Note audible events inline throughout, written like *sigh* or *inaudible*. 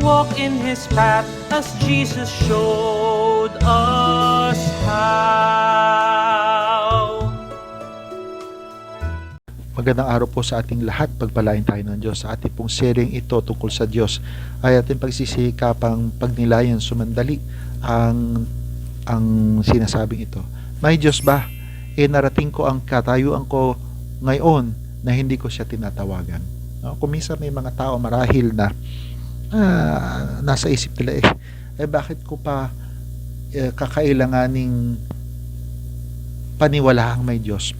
Walk in His path as Jesus showed us how. Magandang araw po sa ating lahat. Pagpalain tayo ng Diyos. Sa ating pong sharing ito tungkol sa Diyos ay ating pagsisikapang pagnilayan sumandali ang ang sinasabing ito. May Diyos ba? E narating ko ang katayuan ko ngayon na hindi ko siya tinatawagan. No? Kung minsan may mga tao marahil na ah, nasa isip nila eh, eh bakit ko pa eh, kakailanganing paniwalaang may Diyos?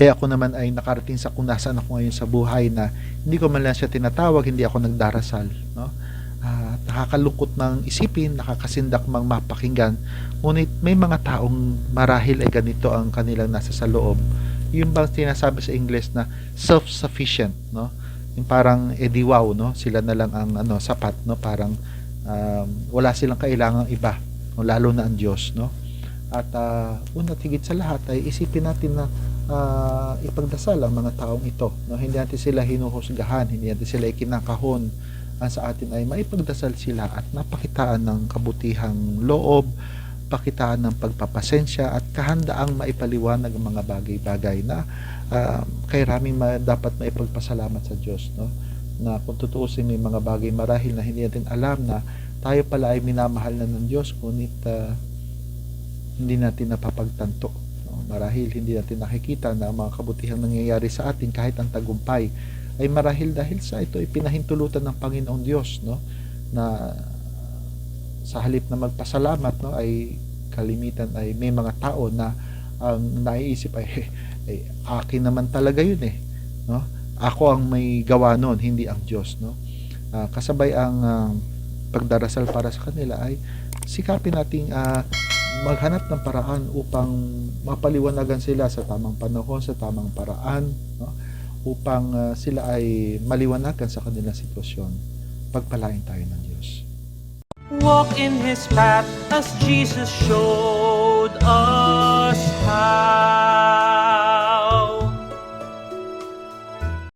Eh ako naman ay nakarating sa kung nasaan ako ngayon sa buhay na hindi ko man lang siya tinatawag, hindi ako nagdarasal. No? Ah, nakakalungkot ng isipin, nakakasindak mang mapakinggan. Ngunit may mga taong marahil ay ganito ang kanilang nasa sa loob. Yung bang sinasabi sa English na self-sufficient, no? Parang edi wow, no? Sila na lang ang ano sapat, no? Parang um, wala silang kailangang iba, no? lalo na ang Diyos, no? At uh, una tigit sa lahat ay isipin natin na ah, ipagdasal ang mga taong ito. No? Hindi natin sila hinuhusgahan, hindi natin sila ikinakahon. Ang sa atin ay maipagdasal sila at napakitaan ng kabutihang loob, pakitaan ng pagpapasensya at kahandaang maipaliwanag ang mga bagay-bagay na ah, kay raming ma- dapat maipagpasalamat sa Diyos. No? Na kung tutuusin may mga bagay marahil na hindi natin alam na tayo pala ay minamahal na ng Diyos, ngunit ah, hindi natin napapagtanto. No? Marahil hindi natin nakikita na ang mga kabutihang nangyayari sa atin kahit ang tagumpay ay marahil dahil sa ito ay pinahintulutan ng Panginoong Diyos no na sa halip na magpasalamat no ay kalimitan ay may mga tao na ang naiisip ay, *laughs* ay akin naman talaga yun eh no ako ang may gawa noon hindi ang Diyos no Ah, kasabay ang ah, pagdarasal para sa kanila ay sikapin nating ah, maghanap ng paraan upang mapaliwanagan sila sa tamang panahon, sa tamang paraan, no? upang ah, sila ay maliwanagan sa kanilang sitwasyon. Pagpalain tayo ng Diyos. Walk in His path as Jesus showed us